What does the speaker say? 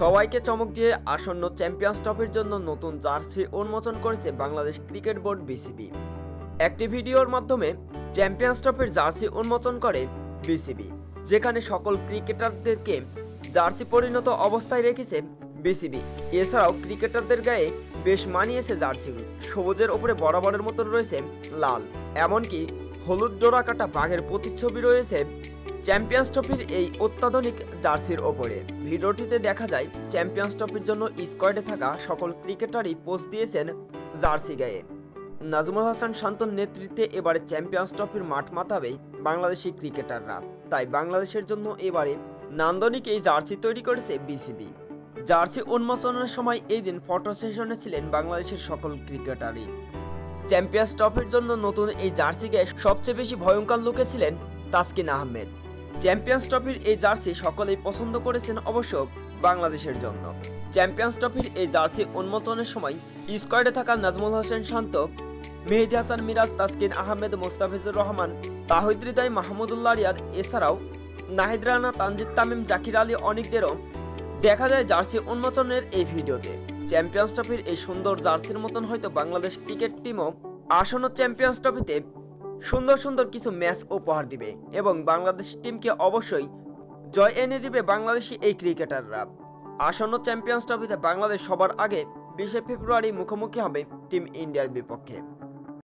সবাইকে চমক দিয়ে আসন্ন চ্যাম্পিয়ন্স ট্রফির জন্য নতুন জার্সি উন্মোচন করেছে বাংলাদেশ ক্রিকেট বোর্ড বিসিবি। একটি ভিডিওর মাধ্যমে চ্যাম্পিয়ন্স ট্রফির জার্সি উন্মোচন করে বিসিবি, যেখানে সকল ক্রিকেটারদেরকে জার্সি পরিণত অবস্থায় রেখেছে বিসিবি। এছাড়াও ক্রিকেটারদের গায়ে বেশ মানিয়েছে জার্সিগুলো, সবুজের ওপরে বরাবরের মতো রয়েছে লাল, এমনকি হলুদ ডোরা কাটা বাঘের প্রতিচ্ছবি রয়েছে চ্যাম্পিয়ন্স ট্রফির এই অত্যাধুনিক জার্সির ওপরে। ভিডিওটিতে দেখা যায়, চ্যাম্পিয়ন্স ট্রফির জন্য স্কোয়াডে থাকা সকল ক্রিকেটারই পোস্ট দিয়েছেন জার্সি গায়ে। নাজমুল হাসান শান্তর নেতৃত্বে এবারে চ্যাম্পিয়ন্স ট্রফির মাঠ মাতাবে বাংলাদেশি ক্রিকেটাররা। তাই বাংলাদেশের জন্য এবারে নান্দনিক এই জার্সি তৈরি করেছে বিসিবি। জার্সি উন্মোচনের সময় এই দিন ফটো সেশনে ছিলেন বাংলাদেশের সকল ক্রিকেটারই। চ্যাম্পিয়ন্স ট্রফির জন্য নতুন এই জার্সিকে সবচেয়ে বেশি ভয়ঙ্কর লুকে ছিলেন তাসকিন আহমেদ। চ্যাম্পিয়ন্স ট্রফির এই জার্সি সকলেই পছন্দ করেছেন অবশ্য বাংলাদেশের জন্য। চ্যাম্পিয়ন্স ট্রফির এই জার্সি উন্মোচনের সময় স্কোয়াডে থাকা নাজমুল হোসেন শান্ত, মেহেদি হাসান মিরাজ, তাসকিন আহমেদ, মোস্তাফিজুর রহমান, তাহিদ হৃদয়, মাহমুদুল্লাহ রিয়াদ এছাড়াও নাহিদ রানা, তানজিদ তামিম, জাকির আলী অনেকদেরও দেখা যায় জার্সি উন্মোচনের এই ভিডিওতে। চ্যাম্পিয়ন্স ট্রফির এই সুন্দর জার্সির মতন হয়তো বাংলাদেশ ক্রিকেট টিমও আসন্ন চ্যাম্পিয়ন্স ট্রফিতে সুন্দর সুন্দর কিছু ম্যাচ উপহার দিবে এবং বাংলাদেশ টিমকে অবশ্যই জয় এনে দিবে বাংলাদেশি এই ক্রিকেটাররা। আসন্ন চ্যাম্পিয়ন্স ট্রফিতে বাংলাদেশ সবার আগে বিশে ফেব্রুয়ারি মুখোমুখি হবে টিম ইন্ডিয়ার বিপক্ষে।